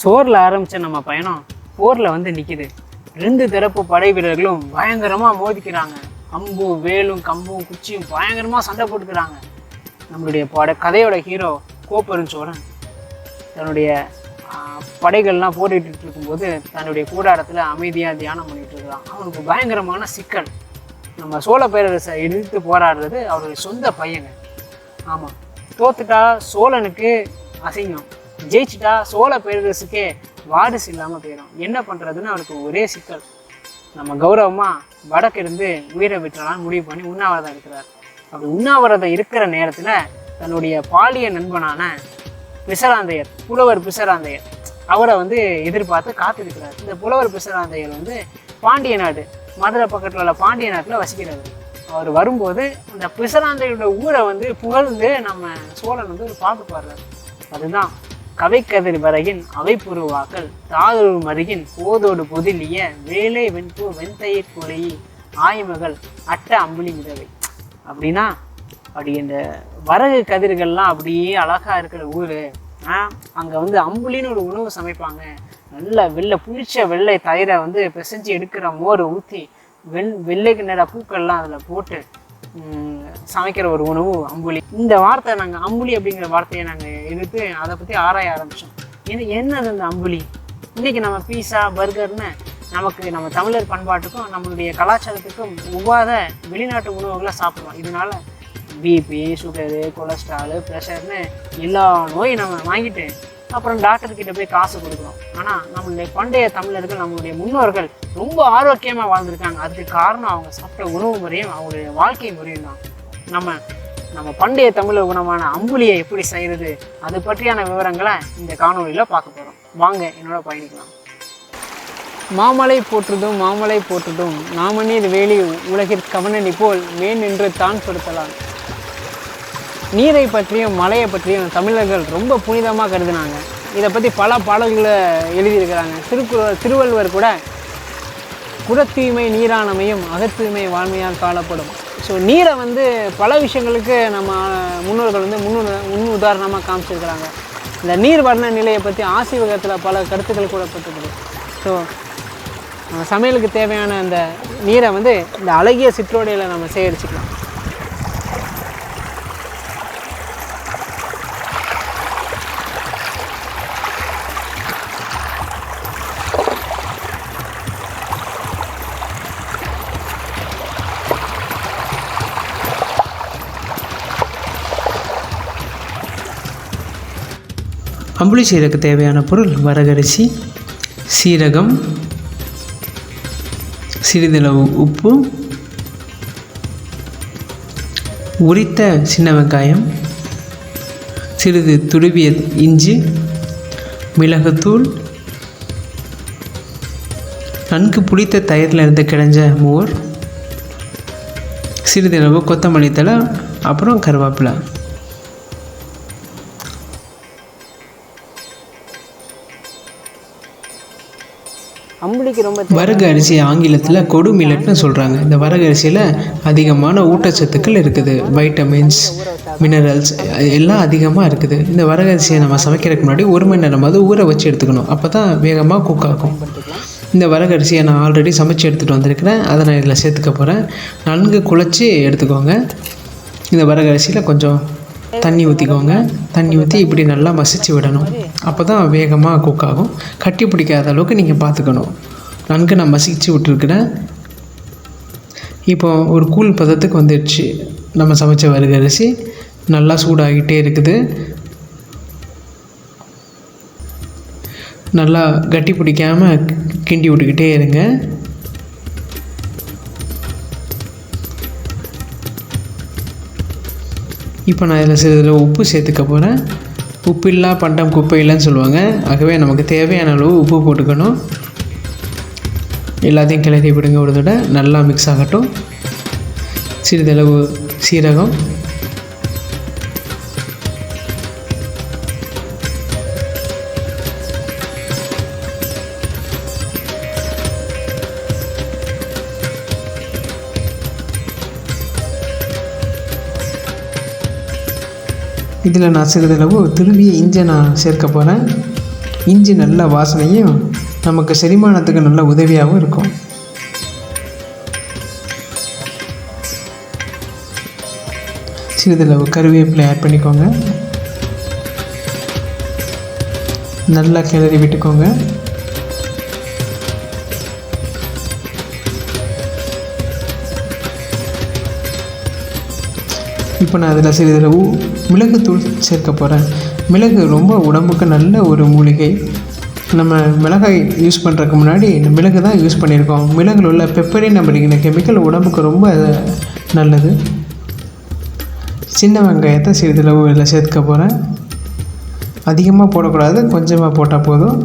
சோரில் ஆரம்பித்த நம்ம பயணம் போரில் வந்து நிற்கிது ரெண்டு தரப்பு படை வீரர்களும் பயங்கரமாக மோதிக்கிறாங்க. அம்பும் வேலும் கம்பும் குச்சியும் பயங்கரமாக சண்டை போட்டுக்கிறாங்க. நம்மளுடைய பட கதையோட ஹீரோ கோப்பெருஞ்சோழன் தன்னுடைய படைகள்லாம் போரிட்டு இருக்கும்போது தன்னுடைய கூடாரத்தில் அமைதியாக தியானம் பண்ணிட்டு இருக்கான். அவனுக்கு பயங்கரமான சிக்கல். நம்ம சோழ பேரரசை எதிர்த்து போராடுறது அவருடைய சொந்த பையங்க. ஆமாம் தோத்துட்டா சோழனுக்கு அசிங்கம். ஜெயிச்சிட்டா சோழ பேரரசுக்கே வாரிசு இல்லாமல் போயிடும் என்ன பண்ணுறதுன்னு அவருக்கு ஒரே சிக்கல். நம்ம கௌரவமாக வடக்கிருந்து உயிரை விட்டுறலாம்னு முடிவு பண்ணி உண்ணாவிரதம் இருக்கிறார். அப்படி உண்ணாவிரதம் இருக்கிற நேரத்தில் தன்னுடைய பாலிய நண்பனான பிசராந்தையர் புலவர் பிசராந்தையர் அவரை வந்து எதிர்பார்த்து காத்திருக்கிறார். இந்த புலவர் பிசராந்தையர் வந்து பாண்டிய நாடு மதுரை பக்கத்தில் உள்ள பாண்டிய நாட்டில் வசிக்கிறார். அவர் வரும்போது அந்த பிசராந்தையோட ஊரை வந்து புகழ்ந்து நம்ம சோழன் வந்து ஒரு பாட்டு பாடுறாரு. அதுதான் கவைக்கதிர் வரையின் அவைப்புருவாக்கள் தாதொரு மருகின் போதோடு பொதிலிய வேலை வெண்பூ வெண்தயிர் கொலையி ஆய்மகள் அட்ட அம்புலி மிதவை. அப்படின்னா அப்படி இந்த வரகு கதிர்கள்லாம் அப்படியே அழகா இருக்கிற ஊர். அங்கே வந்து அம்புலின்னு ஒரு உணவு சமைப்பாங்க. நல்ல வெள்ளை புளிச்ச வெள்ளை தயிரை வந்து பிசைஞ்சு எடுக்கிற மோரை ஊற்றி வெள் வெள்ளை கிணற பூக்கள்லாம் அதில் போட்டு சமைக்கிற ஒரு உணவு அம்புலி. இந்த வார்த்தை நாங்கள் அம்புலி அப்படிங்கிற வார்த்தையை நாங்கள் எடுத்து அதை பற்றி ஆராய ஆரம்பித்தோம் ஏன்னா என்னது அந்த அம்புலி? இன்றைக்கி நம்ம பீஸா பர்கர்னு நமக்கு நம்ம தமிழர் பண்பாட்டுக்கும் நம்மளுடைய கலாச்சாரத்துக்கும் ஒவ்வாத வெளிநாட்டு உணவுகளை சாப்பிடுவோம் இதனால் பிபி சுகரு கொலஸ்ட்ராலு ப்ரெஷர்னு எல்லா நோயும் நம்ம வாங்கிட்டு அப்புறம் டாக்டர் கிட்ட போய் காசு கொடுக்குறோம் ஆனால் நம்மளுடைய பண்டைய தமிழர்கள் நம்மளுடைய முன்னோர்கள் ரொம்ப ஆரோக்கியமாக வாழ்ந்திருக்காங்க. அதுக்கு காரணம் அவங்க சாப்பிட்ட உணவு முறையும் அவங்களுடைய வாழ்க்கை முறையும் தான். நம்ம நம்ம பண்டைய தமிழர் குணமான அம்புலியை எப்படி செய்கிறது அது பற்றியான விவரங்களை இந்த காணொளியில் பார்க்க போகிறோம் வாங்க என்னோட பயணிக்கலாம். மாமலை போற்றுதும் மாமலை போற்றுதும். நாமநீர் வேலி உலகிற்கு கவனனி போல் மேன் நின்று தான் படுத்தலாம் நீரை பற்றியும் மலையை பற்றியும் தமிழர்கள் ரொம்ப புனிதமாக கருதினாங்க. இதை பற்றி பல பாடல்களை எழுதியிருக்கிறாங்க. திருக்குறள் திருவள்ளுவர் கூட குடத்தூய்மை நீரானமையும் அகத்தூய்மை வாழ்மையாக காணப்படும். ஸோ நீரை வந்து பல விஷயங்களுக்கு நம்ம முன்னோர்கள் வந்து முன்னு முன் உதாரணமாக காமிச்சிருக்கிறாங்க. இந்த நீர் வர்ண நிலையை பற்றி ஆசிவகத்தில் பல கருத்துக்கள் கூறப்பட்டிருக்குது. ஸோ சமையலுக்கு தேவையான அந்த நீரை வந்து இந்த அழகிய சிற்றோடையில் நம்ம சேகரிச்சுக்கலாம். அம்புலி செய்கிறதுக்கு தேவையான பொருள் வரகரிசி சீரகம் சிறிதளவு உப்பு உரித்த சின்ன வெங்காயம் சிறிது துருவிய இஞ்சி மிளகுத்தூள் நன்கு புளித்த தயிரில் இருந்து கிடைஞ்ச மோர் சிறிதளவு கொத்தமல்லி தழை அப்புறம் கருவேப்பிலை. அம்புலிக்கு ரொம்ப வரகு அரிசி ஆங்கிலத்தில் கொடு மில்லட்னு சொல்கிறாங்க இந்த வரகு அரிசியில் அதிகமான ஊட்டச்சத்துக்கள் இருக்குது. வைட்டமின்ஸ் மினரல்ஸ் எல்லாம் அதிகமாக இருக்குது. இந்த வரகு அரிசியை நம்ம சமைக்கிறதுக்கு முன்னாடி ஒரு மணி நேரமாவது ஊற வச்சு எடுத்துக்கணும். அப்போ தான் வேகமாக குக் ஆகும். இந்த வரகு அரிசியை நான் ஆல்ரெடி சமைச்சு எடுத்துகிட்டு வந்திருக்கிறேன். அதை நான் இதில் சேர்த்துக்க போகிறேன் நன்கு குழச்சி எடுத்துக்கோங்க. இந்த வரகு அரிசியில் கொஞ்சம் தண்ணி ஊற்றிக்கோங்க தண்ணி ஊற்றி இப்படி நல்லா மசிச்சு விடணும். அப்போ தான் வேகமாக குக் ஆகும். கட்டி பிடிக்காத அளவுக்கு நீங்கள் பார்த்துக்கணும் நன்கு நான் மசிச்சு விட்டுருக்கிறேன் இப்போ ஒரு கூழ் பதத்துக்கு வந்துடுச்சு. நம்ம சமைச்ச வருகரிசி அரிசி நல்லா சூடாகிட்டே இருக்குது. நல்லா கட்டி பிடிக்காமல் கிண்டி விட்டுக்கிட்டே இருங்க. இப்போ நான் இதில் சிறிது உப்பு சேர்த்துக்க போகிறேன் உப்பு இல்லா பண்டம் குப்பை இல்லைன்னு சொல்லுவாங்க. ஆகவே நமக்கு தேவையான அளவு உப்பு போட்டுக்கணும். எல்லாத்தையும் கிளறி விடுங்க ஒரு தடவை. நல்லா மிக்ஸ் ஆகட்டும். சிறிதளவு சீரகம். இதில் நான் சிறிதளவு திரும்பிய இஞ்சி நான் சேர்க்க போகிறேன் இஞ்சி நல்ல வாசனையும் நமக்கு செரிமானத்துக்கு நல்ல உதவியாகவும் இருக்கும். சிறிதளவு கருவேப்பிலை ஆட் பண்ணிக்கோங்க. நல்லா கிளறி விட்டுக்கோங்க. இப்போ நான் அதில் சிறிதளவு மிளகுத்தூள் சேர்க்க போகிறேன். மிளகு ரொம்ப உடம்புக்கு நல்ல ஒரு மூலிகை. நம்ம மிளகாய் யூஸ் பண்ணுறதுக்கு முன்னாடி இந்த மிளகு தான் யூஸ் பண்ணியிருக்கோம். மிளகுல உள்ள பெப்பரின் அப்படிங்கிற கெமிக்கல் உடம்புக்கு ரொம்ப நல்லது. சின்ன வெங்காயத்தை சிறிதளவு இதில் சேர்க்க போகிறேன். அதிகமாக போடக்கூடாது கொஞ்சமாக போட்டால் போதும்.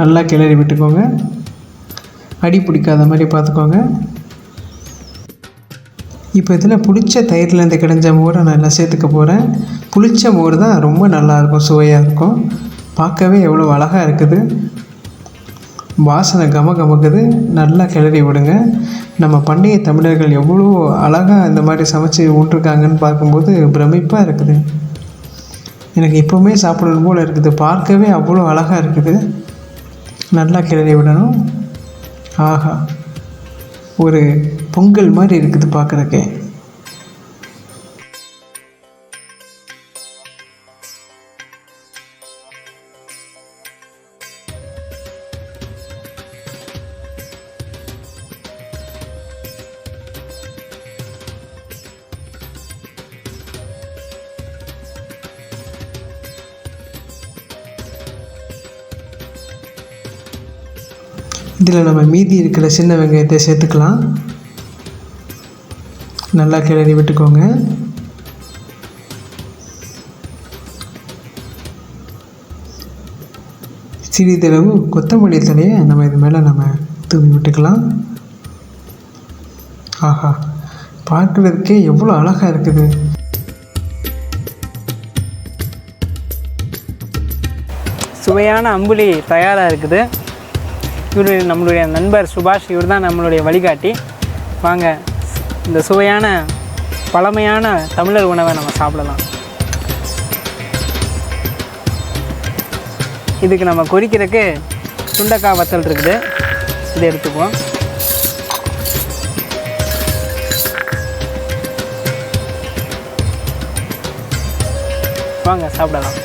நல்லா கிளறி விட்டுக்கோங்க. அடி பிடிக்காத மாதிரி பார்த்துக்கோங்க. இப்போ இதில் புளிச்ச தயிர்லேருந்து கிடைஞ்ச மோரை நல்லா சேர்த்துக்க போகிறேன். புளிச்ச மோர் தான் ரொம்ப நல்லாயிருக்கும் சுவையாக இருக்கும். பார்க்கவே எவ்வளோ அழகாக இருக்குது. வாசனை கம கமக்குது நல்லா கிளறி விடுங்க. நம்ம பண்டைய தமிழர்கள் எவ்வளோ அழகாக இந்த மாதிரி சமைச்சு விட்ருக்காங்கன்னு பார்க்கும்போது பிரமிப்பாக இருக்குது. எனக்கு இப்போவுமே சாப்பிடணும் போல் இருக்குது. பார்க்கவே அவ்வளோ அழகாக இருக்குது. நல்லா கிளறி விடணும். ஆஹா. ஒரு பொங்கல் மாதிரி இருக்குது பார்க்குறக்கே இதில் நம்ம மீதி இருக்கிற சின்ன வெங்காயத்தை சேர்த்துக்கலாம். நல்லா கிளறி விட்டுக்கோங்க. சிறிதளவு கொத்தமல்லி தலையை நம்ம இது மேலே நம்ம தூவி விட்டுக்கலாம். ஆஹா பார்க்குறதுக்கே எவ்வளோ அழகாக இருக்குது. சுவையான அம்புலி தயாராக இருக்குது. இவர் நம்மளுடைய நண்பர் சுபாஷ் இவர் தான் நம்மளுடைய வழிகாட்டி. வாங்க இந்த சுவையான பழமையான தமிழர் உணவை நம்ம சாப்பிடலாம். இதுக்கு நம்ம கொதிக்கிறதுக்கு சுண்டக்காய் வத்தல் இருக்குது. இதை எடுத்துக்குவோம். வாங்க சாப்பிடலாம்.